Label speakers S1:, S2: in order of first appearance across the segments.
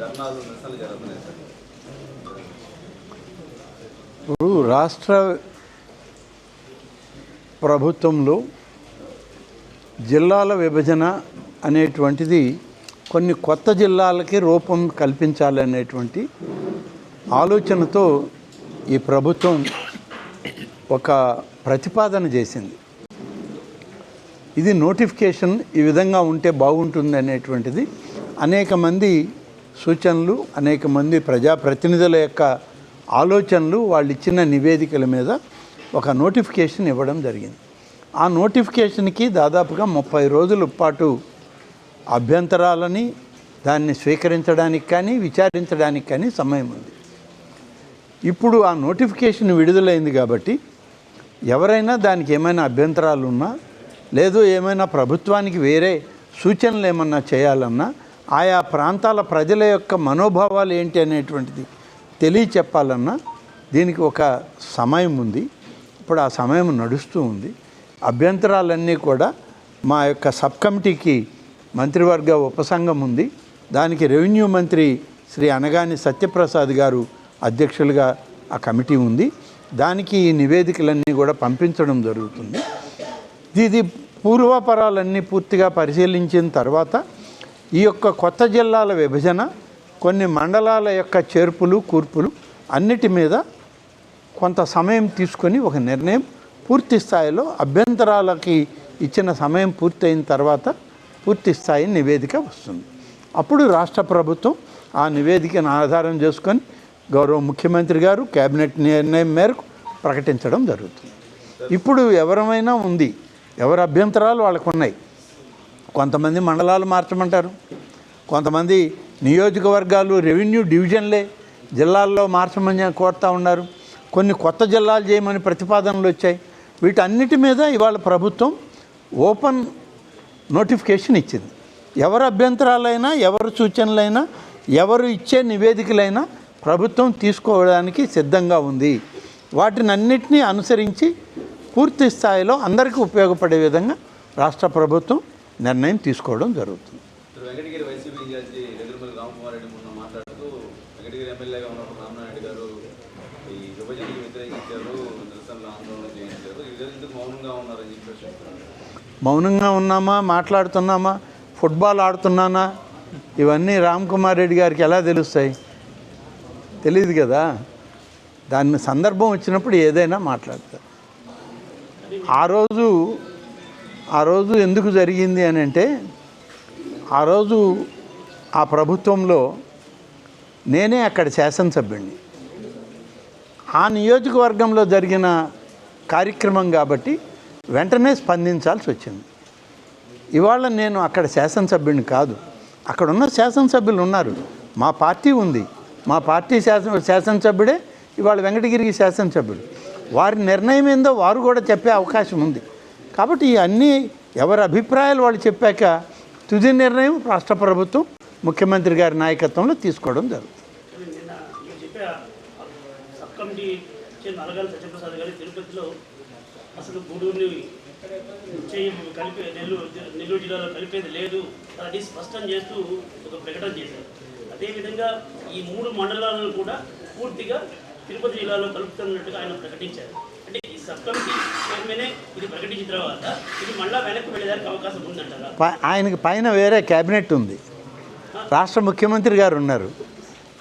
S1: ధర్నాలు నిరసనలు జరుగుతున్నాయి సార్.
S2: ఇప్పుడు రాష్ట్ర ప్రభుత్వంలో జిల్లాల విభజన అనేటువంటిది కొన్ని కొత్త జిల్లాలకి రూపం కల్పించాలనేటువంటి ఆలోచనతో ఈ ప్రభుత్వం ఒక ప్రతిపాదన చేసింది. ఇది నోటిఫికేషన్ ఈ విధంగా ఉంటే బాగుంటుంది అనేటువంటిది అనేక మంది సూచనలు అనేక మంది ప్రజాప్రతినిధుల యొక్క ఆలోచనలు వాళ్ళు ఇచ్చిన నివేదికల మీద ఒక నోటిఫికేషన్ ఇవ్వడం జరిగింది. ఆ నోటిఫికేషన్కి దాదాపుగా ముప్పై రోజుల పాటు అభ్యంతరాలని దాన్ని స్వీకరించడానికి కానీ విచారించడానికి కానీ సమయం ఉంది. ఇప్పుడు ఆ నోటిఫికేషన్ విడుదలైంది కాబట్టి ఎవరైనా దానికి ఏమైనా అభ్యంతరాలు ఉన్నా లేదు ఏమైనా ప్రభుత్వానికి వేరే సూచనలు ఏమన్నా చేయాలన్నా ఆయా ప్రాంతాల ప్రజల యొక్క మనోభావాలు ఏంటి అనేటువంటిది తెలియచెప్పాలన్నా దీనికి ఒక సమయం ఉంది. ఇప్పుడు ఆ సమయం నడుస్తూ ఉంది. అభ్యంతరాలన్నీ కూడా మా యొక్క సబ్ కమిటీకి మంత్రివర్గ ఉపసంఘం ఉంది. దానికి రెవెన్యూ మంత్రి శ్రీ అనగాని సత్యప్రసాద్ గారు అధ్యక్షులుగా ఆ కమిటీ ఉంది. దానికి ఈ నివేదికలన్నీ కూడా పంపించడం జరుగుతుంది. ఇది పూర్వపరాలన్నీ పూర్తిగా పరిశీలించిన తర్వాత ఈ యొక్క కొత్త జిల్లాల విభజన కొన్ని మండలాల యొక్క చేర్పులు కూర్పులు అన్నిటి మీద కొంత సమయం తీసుకొని ఒక నిర్ణయం పూర్తి స్థాయిలో అభ్యంతరాలకి ఇచ్చిన సమయం పూర్తయిన తర్వాత పూర్తి స్థాయి నివేదిక వస్తుంది. అప్పుడు రాష్ట్ర ప్రభుత్వం ఆ నివేదికను ఆధారం చేసుకొని గౌరవ ముఖ్యమంత్రి గారు కేబినెట్ నిర్ణయం మేరకు ప్రకటించడం జరుగుతుంది. ఇప్పుడు ఎవరమైనా ఉంది ఎవరి అభ్యంతరాలు వాళ్ళకు ఉన్నాయి కొంతమంది మండలాలు మార్చమంటారు. కొంతమంది నియోజకవర్గాలు రెవెన్యూ డివిజన్లే జిల్లాల్లో మార్చమని కోరుతా ఉన్నారు. కొన్ని కొత్త జిల్లాలు చేయమని ప్రతిపాదనలు వచ్చాయి. వీటన్నిటి మీద ఇవాళ ప్రభుత్వం ఓపెన్ నోటిఫికేషన్ ఇచ్చింది. ఎవరు అభ్యంతరాలైనా ఎవరు సూచనలైనా ఎవరు ఇచ్చే నివేదికలైనా ప్రభుత్వం తీసుకోవడానికి సిద్ధంగా ఉంది. వాటిని అన్నిటినీ అనుసరించి పూర్తి స్థాయిలో అందరికీ ఉపయోగపడే విధంగా రాష్ట్ర ప్రభుత్వం నిర్ణయం తీసుకోవడం జరుగుతుంది.
S1: ఇప్పుడు వెంకటగిరి వైసీపీ ఇన్ఛార్జి ఎదురుమల్లి రామకుమార్ రెడ్డి మొన్న మాట్లాడుతూ వెంకటగిరి ఎమ్మెల్యేగా ఉన్నప్పుడు రామనాయుడు గారు ఈ విభజనకి వ్యతిరేకించారు నిరసనలు ఆందోళన చేయించారు. ఈ విధంగా ఎందుకు మౌనంగా ఉన్నారని చెప్పేసి చెప్తున్నారు.
S2: మౌనంగా ఉన్నామా మాట్లాడుతున్నామా ఫుట్బాల్ ఆడుతున్నానా? ఇవన్నీ రామ్ కుమార్ రెడ్డి గారికి ఎలా తెలుస్తాయి? తెలియదు కదా. దాన్ని సందర్భం వచ్చినప్పుడు ఏదైనా మాట్లాడతారు. ఆ రోజు ఆ రోజు ఎందుకు జరిగింది అని అంటే ఆ రోజు ఆ ప్రభుత్వంలో నేనే అక్కడ శాసనసభ్యుడిని ఆ నియోజకవర్గంలో జరిగిన కార్యక్రమం కాబట్టి వెంటనే స్పందించాల్సి వచ్చింది. ఇవాళ నేను అక్కడ శాసనసభ్యుడిని కాదు. అక్కడ ఉన్న శాసనసభ్యులు ఉన్నారు. మా పార్టీ ఉంది. మా పార్టీ శాసన శాసనసభ్యుడే ఇవాళ వెంకటగిరికి శాసనసభ్యుడు. వారి నిర్ణయం ఏందో వారు కూడా చెప్పే అవకాశం ఉంది. కాబట్టి ఈ అన్నీ ఎవరి అభిప్రాయాలు వాళ్ళు చెప్పాక తుది నిర్ణయం రాష్ట్ర ప్రభుత్వం ముఖ్యమంత్రి గారి నాయకత్వంలో తీసుకోవడం జరుగుతుంది.
S3: అసలు గూడూరుని కలిపే నెల్లూరు నెల్లూరు జిల్లాలో కలిపేది లేదు అది స్పష్టం చేస్తూ ఒక ప్రకటన చేశారు అదేవిధంగా ఈ మూడు మండలాలను కూడా పూర్తిగా తిరుపతి జిల్లాలో కలుపుతున్నట్టుగా ఆయన ప్రకటించారు. సబ్ కమిటీ చైర్మనే ఇది ప్రకటించిన తర్వాత ఇది మళ్ళా వెనక్కి వెళ్ళేదానికి అవకాశం ఉందంటారా?
S2: ప- ఆయనకి పైన వేరే క్యాబినెట్ ఉంది. రాష్ట్ర ముఖ్యమంత్రి గారు ఉన్నారు.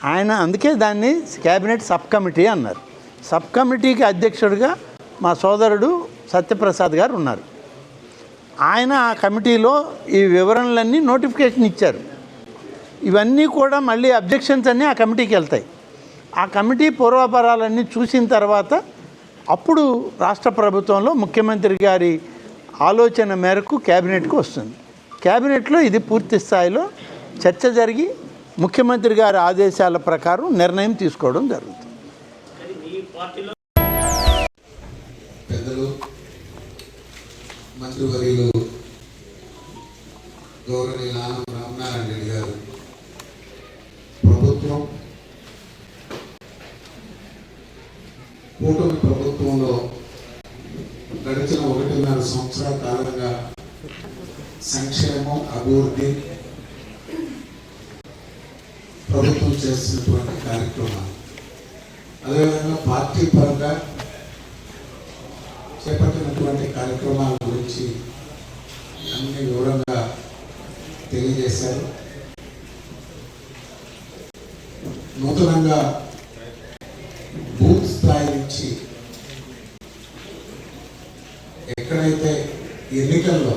S2: ఆయన అందుకే దాన్ని క్యాబినెట్ సబ్ కమిటీ అన్నారు. సబ్ కమిటీకి అధ్యక్షుడిగా మా సోదరుడు సత్యప్రసాద్ గారు ఉన్నారు. ఆయన ఆ కమిటీలో ఈ వివరణలన్నీ నోటిఫికేషన్ ఇచ్చారు. ఇవన్నీ కూడా మళ్ళీ అబ్జెక్షన్స్ అన్నీ ఆ కమిటీకి వెళ్తాయి. ఆ కమిటీ పూర్వాపరాలన్నీ చూసిన తర్వాత అప్పుడు రాష్ట్ర ప్రభుత్వంలో ముఖ్యమంత్రి గారి ఆలోచన మేరకు క్యాబినెట్కు వస్తుంది. క్యాబినెట్లో ఇది పూర్తి స్థాయిలో చర్చ జరిగి ముఖ్యమంత్రి గారి ఆదేశాల ప్రకారం నిర్ణయం తీసుకోవడం జరుగుతుంది.
S4: పెద్దలు మంత్రివర్యులు గౌరవనీయ రామనారాయణ రెడ్డి గారు ప్రభుత్వం కూటమి ప్రభుత్వంలో గడిచిన ఒకటిన్నర సంవత్సరాల కాలంగా సంక్షేమం అభివృద్ధి ప్రభుత్వం చేస్తున్నటువంటి కార్యక్రమాలు. అదేవిధంగా పార్టీ పరంగా చేపట్టినటువంటి కార్యక్రమాల గురించి అన్ని వివరంగా తెలియజేశారు. నూతనంగా బూత్ స్థాయి నుంచి ఎక్కడైతే ఎన్నికల్లో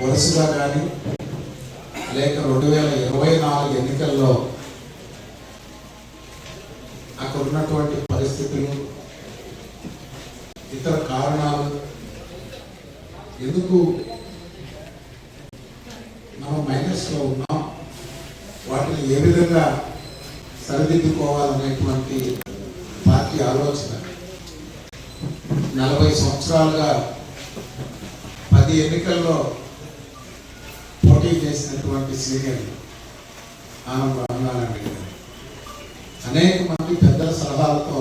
S4: వరుసగా కానీ లేక రెండు వేల ఇరవై నాలుగు ఎన్నికల్లో అక్కడ ఉన్నటువంటి పరిస్థితులు ఇతర కారణాలు ఎందుకు మనం మైనస్లో ఉన్నాం? వాటిని ఏ విధంగా సరిదిద్దుకోవాలనేటువంటి పార్టీ ఆలోచన. నలభై సంవత్సరాలుగా పది ఎన్నికల్లో పోటీ చేసినటువంటి సీనియర్ ఆనంద రామనారాయణ గారు. అనేక మంది పెద్దల సలహాలతో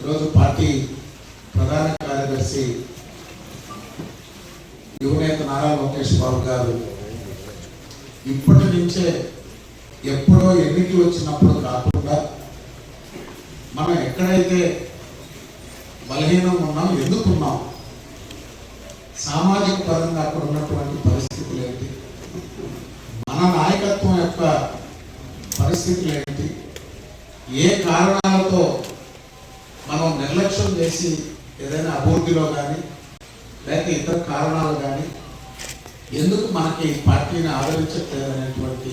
S4: ఈరోజు పార్టీ ప్రధాన కార్యదర్శి యువనేత నారా లోకేష్ బాబు గారు ఇప్పటి నుంచే ఎప్పుడో ఎన్నికలు వచ్చినప్పుడు కాకుండా మనం ఎక్కడైతే బలహీనం ఉన్నాం ఎందుకున్నాం? సామాజిక పరంగా అక్కడ ఉన్నటువంటి పరిస్థితులు ఏంటి? మన నాయకత్వం యొక్క పరిస్థితులు ఏంటి? ఏ కారణాలతో మనం నిర్లక్ష్యం చేసి ఏదైనా అభివృద్ధిలో కానీ లేక ఇతర కారణాలు కానీ ఎందుకు మనకి ఈ పార్టీని ఆదరించట్లేదనేటువంటి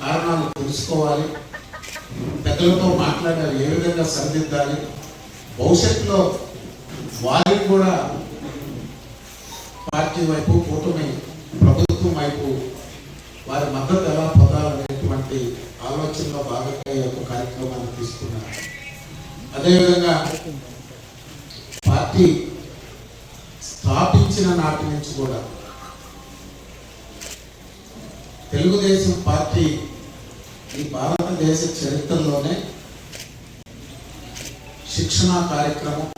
S4: కారణాలు తెలుసుకోవాలి. పెద్దలతో మాట్లాడాలి ఏ విధంగా సరిదిద్దాలి భవిష్యత్తులో వారికి కూడా పార్టీ వైపు కూటమి ప్రభుత్వం వైపు వారి మద్దతు ఎలా పొందాలనేటువంటి ఆలోచనలో భాగంగా ఈ యొక్క కార్యక్రమాన్ని తీసుకున్నారు. అదేవిధంగా పార్టీ స్థాపించిన నాటి నుంచి కూడా తెలుగుదేశం పార్టీ ఈ భారతదేశ చరిత్రలోనే శిక్షణా కార్యక్రమం.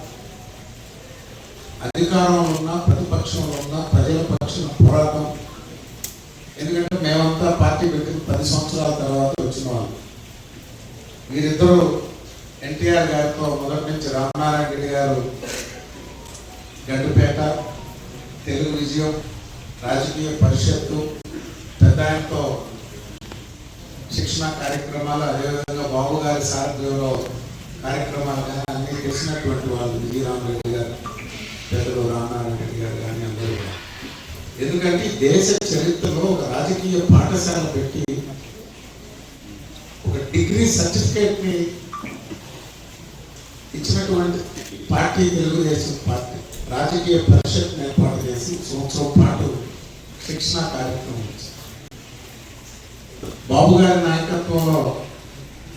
S4: అధికారంలో ఉన్న ప్రతిపక్షంలో ఉన్న ప్రజల పక్షాన పోరాటం. ఎందుకంటే మేమంతా పార్టీ పెట్టిన పది సంవత్సరాల తర్వాత వచ్చిన వాళ్ళు. వీరిద్దరూ ఎన్టీఆర్ గారితో మొదటి నుంచి రామనారాయణ రెడ్డి గారు గడ్డుపేట తెలుగు విజయం రాజకీయ పరిషత్తు పెద్ద ఆయనతో శిక్షణ కార్యక్రమాలు అదేవిధంగా బాబు గారి సారథ్యంలో కార్యక్రమాలు కానీ అన్ని తెలిసినటువంటి వాళ్ళు విజయరామరెడ్డి గారు పెద్దలు రామారెడ్డి గారు కానీ అందరూ ఎందుకంటే దేశ చరిత్రలో ఒక రాజకీయ పాఠశాల పెట్టి ఒక డిగ్రీ సర్టిఫికేట్ని ఇచ్చినటువంటి పార్టీ తెలుగుదేశం పార్టీ రాజకీయ పరిషత్ ఏర్పాటు చేసి సంవత్సరం పాటు శిక్షణా కార్యక్రమం బాబు గారి నాయకత్వంలో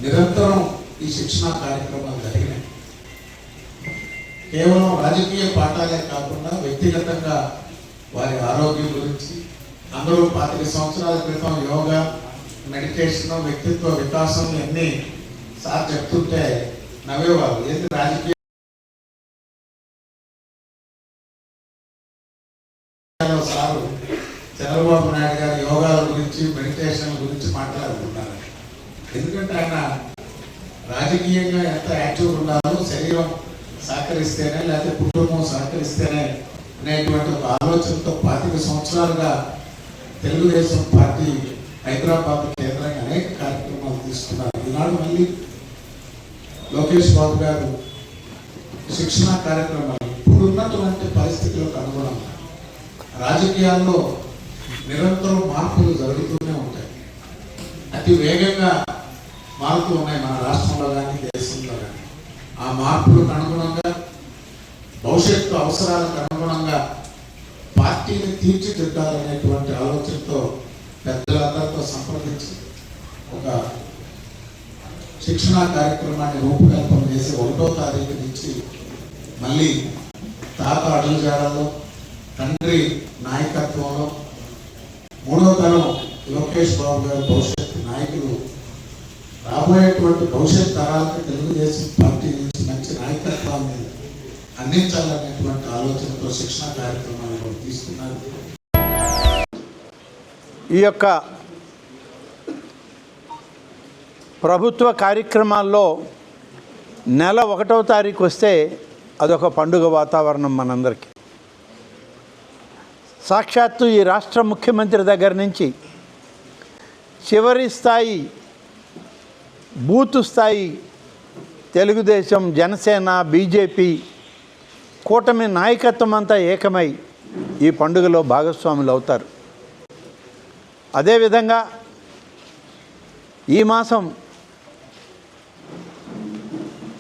S4: నిరంతరం ఈ శిక్షణా కార్యక్రమాలు జరిగినాయి. కేవలం రాజకీయ పాఠాలే కాకుండా వ్యక్తిగతంగా వారి ఆరోగ్యం గురించి అందరూ పాతిక సంవత్సరాల క్రితం యోగా మెడిటేషన్ వ్యక్తిత్వ వికాసం ఇవన్నీ సార్ చెప్తుంటే నవ్వేవారు. ఏంటి రాజకీయ సారు చంద్రబాబు నాయుడు గారి యోగాల గురించి మెడిటేషన్ గురించి మాట్లాడుకుంటారు. ఎందుకంటే ఆయన రాజకీయంగా ఎంత యాక్టివ్ ఉండాలో శరీరం సహకరిస్తేనే లేకపోతే కుటుంబం సహకరిస్తేనే అనేటువంటి ఒక ఆలోచనతో పాతిక సంవత్సరాలుగా తెలుగుదేశం పార్టీ హైదరాబాద్ కేంద్రంగా అనేక కార్యక్రమాలు తీసుకున్నారు. ఈనాడు మళ్ళీ లోకేష్ బాబు గారు శిక్షణ కార్యక్రమాలు ఇప్పుడున్నటువంటి పరిస్థితులకు అనుగుణంగా రాజకీయాల్లో నిరంతరం మార్పులు జరుగుతూనే ఉంటాయి. అతి వేగంగా మారుతూ ఉన్నాయి మన రాష్ట్రంలో కానీ దేశంలో కానీ ఆ మార్పులకు అనుగుణంగా భవిష్యత్తు అవసరాలకు అనుగుణంగా పార్టీని తీర్చిదిద్దాలనేటువంటి ఆలోచనతో పెద్దలందరితో సంప్రదించి ఒక శిక్షణా కార్యక్రమాన్ని రూపకల్పన చేసి ఒకటో తారీఖు నుంచి మళ్ళీ తాత అడుగుజాడల్లో తండ్రి నాయకత్వంలో మూడో తరం లోకేష్ బాబు గారు భవిష్యత్తు రాబోయేటువంటి భవిష్యత్ తరాలకు తెలుగుదేశం పార్టీ నుంచి మంచి నాయకత్వాన్ని అందించాలనేటువంటి ఆలోచనతో శిక్షణ కార్యక్రమాలు తీసుకున్నారు
S2: ఈ యొక్క ప్రభుత్వ కార్యక్రమాల్లో నెల ఒకటవ తారీఖు వస్తే అదొక పండుగ వాతావరణం మనందరికీ. సాక్షాత్తు ఈ రాష్ట్ర ముఖ్యమంత్రి దగ్గర నుంచి చివరి స్థాయి బూత్ స్థాయి తెలుగుదేశం జనసేన బీజేపీ కూటమి నాయకత్వం అంతా ఏకమై ఈ పండుగలో భాగస్వాములు అవుతారు. అదేవిధంగా ఈ మాసం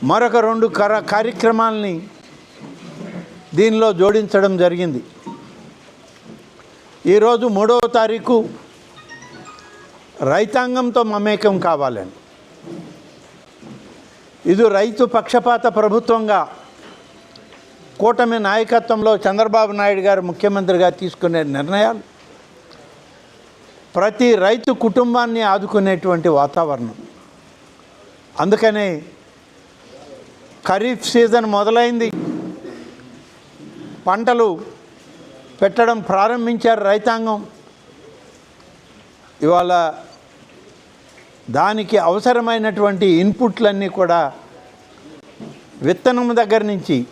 S2: మరొక రెండు కర కార్యక్రమాలని దీనిలో జోడించడం జరిగింది. ఈరోజు మూడవ తారీఖు రైతాంగంతో మమేకం కావాలని. ఇది రైతు పక్షపాత ప్రభుత్వంగా కూటమి నాయకత్వంలో చంద్రబాబు నాయుడు గారు ముఖ్యమంత్రిగా తీసుకునే నిర్ణయాలు ప్రతి రైతు కుటుంబాన్ని ఆదుకునేటువంటి వాతావరణం. అందుకనే ఖరీఫ్ సీజన్ మొదలైంది. పంటలు పెట్టడం ప్రారంభించారు రైతాంగం. ఇవాళ దానికి అవసరమైనటువంటి ఇన్పుట్లన్నీ కూడా విత్తనం దగ్గర నుంచి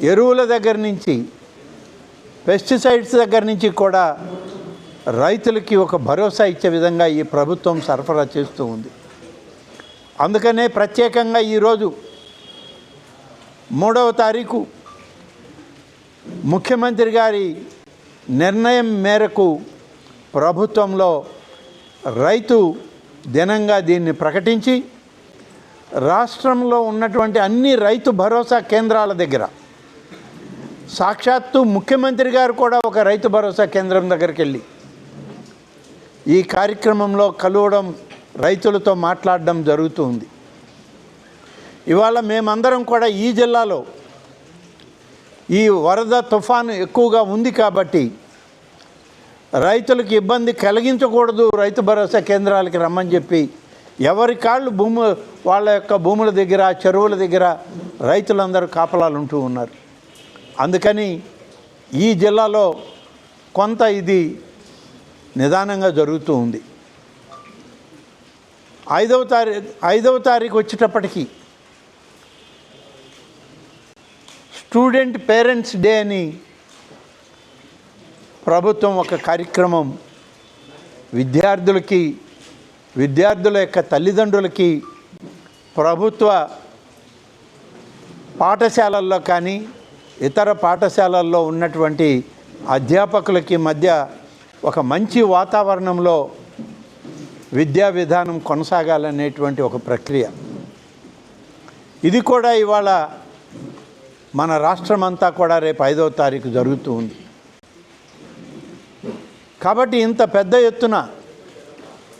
S2: ఎరువుల దగ్గర నుంచి పెస్టిసైడ్స్ దగ్గర నుంచి కూడా రైతులకి ఒక భరోసా ఇచ్చే విధంగా ఈ ప్రభుత్వం సరఫరా చేస్తూ ఉంది. అందుకనే ప్రత్యేకంగా ఈరోజు మూడవ తారీఖు ముఖ్యమంత్రి గారి నిర్ణయం మేరకు ప్రభుత్వంలో రైతు దినంగా దీన్ని ప్రకటించి రాష్ట్రంలో ఉన్నటువంటి అన్ని రైతు భరోసా కేంద్రాల దగ్గర సాక్షాత్తు ముఖ్యమంత్రి గారు కూడా ఒక రైతు భరోసా కేంద్రం దగ్గరికి వెళ్ళి ఈ కార్యక్రమంలో కలవడం రైతులతో మాట్లాడడం జరుగుతూ ఉంది. ఇవాళ మేమందరం కూడా ఈ జిల్లాలో ఈ వరద తుఫాను ఎక్కువగా ఉంది కాబట్టి రైతులకు ఇబ్బంది కలిగించకూడదు రైతు భరోసా కేంద్రాలకి రమ్మని చెప్పి ఎవరి కాళ్ళు భూము వాళ్ళ యొక్క భూముల దగ్గర చెరువుల దగ్గర రైతులందరూ కాపలాలు ఉంటూ ఉన్నారు. అందుకని ఈ జిల్లాలో కొంత ఇది నిదానంగా జరుగుతూ ఉంది. ఐదవ తారీఖు ఐదవ తారీఖు వచ్చేటప్పటికీ స్టూడెంట్ పేరెంట్స్ డే అని ప్రభుత్వం ఒక కార్యక్రమం. విద్యార్థులకి విద్యార్థుల యొక్క తల్లిదండ్రులకి ప్రభుత్వ పాఠశాలల్లో కానీ ఇతర పాఠశాలల్లో ఉన్నటువంటి అధ్యాపకులకి మధ్య ఒక మంచి వాతావరణంలో విద్యా విధానం కొనసాగాలనేటువంటి ఒక ప్రక్రియ. ఇది కూడా ఇవాళ మన రాష్ట్రం అంతా కూడా రేపు ఐదవ తారీఖు జరుగుతూ ఉంది. కాబట్టి ఇంత పెద్ద ఎత్తున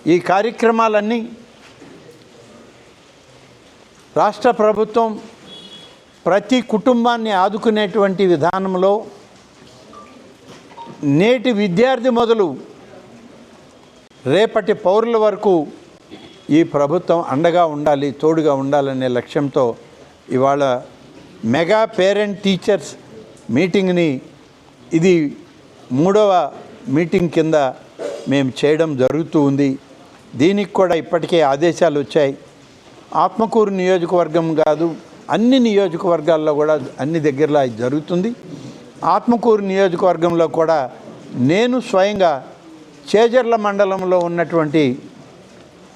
S2: ఈ కార్యక్రమాలన్నీ రాష్ట్ర ప్రభుత్వం ప్రతి కుటుంబాన్ని ఆదుకునేటువంటి విధానంలో నేటి విద్యార్థి మొదలు రేపటి పౌరుల వరకు ఈ ప్రభుత్వం అండగా ఉండాలి తోడుగా ఉండాలనే లక్ష్యంతో ఇవాళ మెగా పేరెంట్ టీచర్స్ మీటింగ్ని ఇది మూడవ మీటింగ్ కింద మేము చేయడం జరుగుతూ ఉంది. దీనికి కూడా ఇప్పటికే ఆదేశాలు వచ్చాయి. ఆత్మకూరు నియోజకవర్గం కాదు అన్ని నియోజకవర్గాల్లో కూడా అన్ని దగ్గరలో జరుగుతుంది. ఆత్మకూరు నియోజకవర్గంలో కూడా నేను స్వయంగా చేజర్ల మండలంలో ఉన్నటువంటి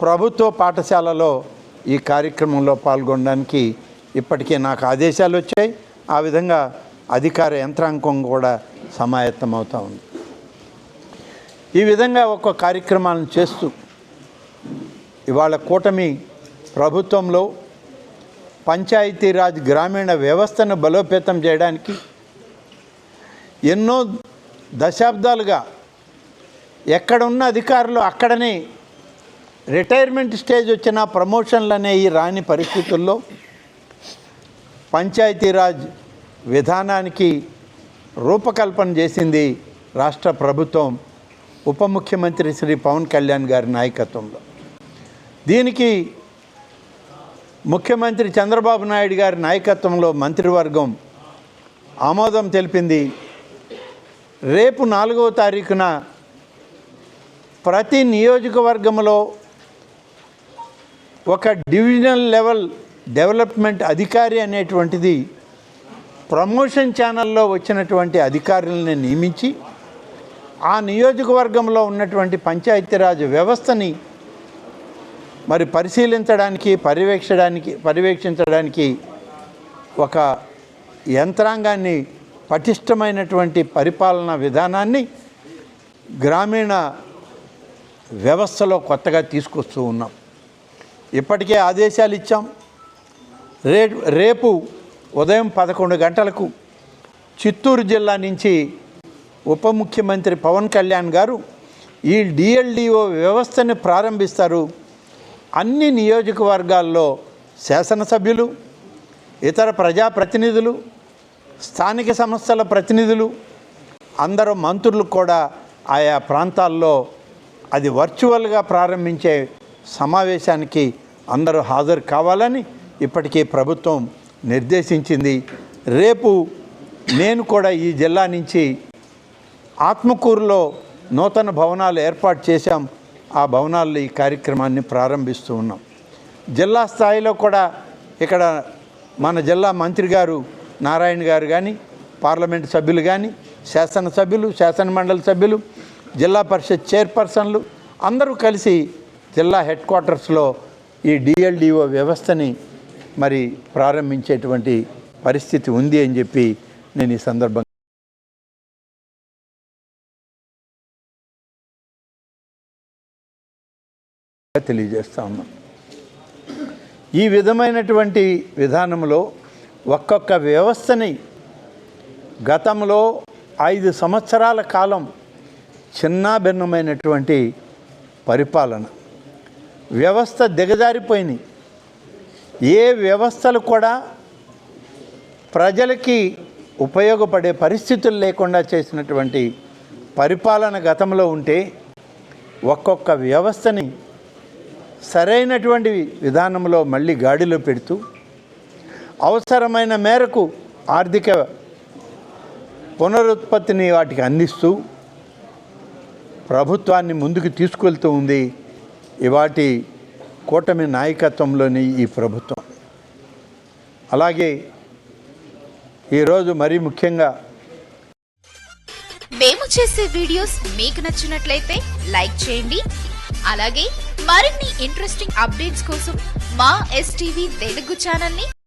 S2: ప్రభుత్వ పాఠశాలలో ఈ కార్యక్రమంలో పాల్గొనడానికి ఇప్పటికే నాకు ఆదేశాలు వచ్చాయి. ఆ విధంగా అధికార యంత్రాంగం కూడా సమాయత్తం అవుతూ ఉంది. ఈ విధంగా ఒక కార్యక్రమాలను చేస్తూ ఇవాళ కూటమి ప్రభుత్వంలో పంచాయతీరాజ్ గ్రామీణ వ్యవస్థను బలోపేతం చేయడానికి ఎన్నో దశాబ్దాలుగా ఎక్కడున్న అధికారులు అక్కడనే రిటైర్మెంట్ స్టేజ్ వచ్చిన ప్రమోషన్లు అనేవి రాని పరిస్థితుల్లో పంచాయతీరాజ్ విధానానికి రూపకల్పన చేసింది రాష్ట్ర ప్రభుత్వం. ఉప ముఖ్యమంత్రి శ్రీ పవన్ కళ్యాణ్ గారి నాయకత్వంలో. దీనికి ముఖ్యమంత్రి చంద్రబాబు నాయుడు గారి నాయకత్వంలో మంత్రివర్గం ఆమోదం తెలిపింది. రేపు నాలుగవ తారీఖున ప్రతి నియోజకవర్గంలో ఒక డివిజనల్ లెవెల్ డెవలప్మెంట్ అధికారి అనేటువంటిది ప్రమోషన్ ఛానల్లో వచ్చినటువంటి అధికారులను నియమించి ఆ నియోజకవర్గంలో ఉన్నటువంటి పంచాయతీరాజ్ వ్యవస్థని మరి పరిశీలించడానికి పర్యవేక్షడానికి పర్యవేక్షించడానికి ఒక యంత్రాంగాన్ని పటిష్టమైనటువంటి పరిపాలనా విధానాన్ని గ్రామీణ వ్యవస్థలో కొత్తగా తీసుకొస్తూ ఉన్నాం. ఇప్పటికే ఆదేశాలు ఇచ్చాం. రే రేపు ఉదయం పదకొండు గంటలకు చిత్తూరు జిల్లా నుంచి ఉప ముఖ్యమంత్రి పవన్ కళ్యాణ్ గారు ఈ డిఎల్డిఓ వ్యవస్థని ప్రారంభిస్తారు. అన్ని నియోజకవర్గాల్లో శాసనసభ్యులు ఇతర ప్రజాప్రతినిధులు స్థానిక సంస్థల ప్రతినిధులు అందరూ మంత్రులు కూడా ఆయా ప్రాంతాల్లో అది వర్చువల్గా ప్రారంభించే సమావేశానికి అందరూ హాజరు కావాలని ఇప్పటికే ప్రభుత్వం నిర్దేశించింది. రేపు నేను కూడా ఈ జిల్లా నుంచి ఆత్మకూరులో నూతన భవనాలు ఏర్పాటు చేశాం. ఆ భవనాల్లో ఈ కార్యక్రమాన్ని ప్రారంభిస్తూ ఉన్నాం. జిల్లా స్థాయిలో కూడా ఇక్కడ మన జిల్లా మంత్రి గారు నారాయణ గారు కానీ పార్లమెంట్ సభ్యులు కానీ శాసనసభ్యులు శాసనమండలి సభ్యులు జిల్లా పరిషత్ చైర్పర్సన్లు అందరూ కలిసి జిల్లా హెడ్ క్వార్టర్స్లో ఈ డిఎల్డిఓ వ్యవస్థని మరి ప్రారంభించేటువంటి పరిస్థితి ఉంది అని చెప్పి నేను ఈ సందర్భంగా తెలియజేస్తా ఉన్నాం ఈ విధమైనటువంటి విధానంలో ఒక్కొక్క వ్యవస్థని గతంలో ఐదు సంవత్సరాల కాలం చిన్నాభిన్నమైనటువంటి పరిపాలన. వ్యవస్థ దిగజారిపోయినాయి. ఏ వ్యవస్థలు కూడా ప్రజలకి ఉపయోగపడే పరిస్థితులు లేకుండా చేసినటువంటి పరిపాలన గతంలో ఉంటే ఒక్కొక్క వ్యవస్థని సరైనటువంటి విధానంలో మళ్ళీ గాడిలో పెడుతూ అవసరమైన మేరకు ఆర్థిక పునరుత్పత్తిని వాటికి అందిస్తూ ప్రభుత్వాన్ని ముందుకు తీసుకెళ్తూ ఉంది ఇవాటి కూటమి నాయకత్వంలోని ఈ ప్రభుత్వం. అలాగే ఈరోజు మరీ ముఖ్యంగా
S5: మేము చేసే వీడియోస్ మీకు నచ్చినట్లయితే లైక్ చేయండి. అలాగే మరిన్ని ఇంట్రెస్టింగ్ అప్డేట్స్ కోసం మా ఎస్టీవీ తెలుగు ఛానల్ని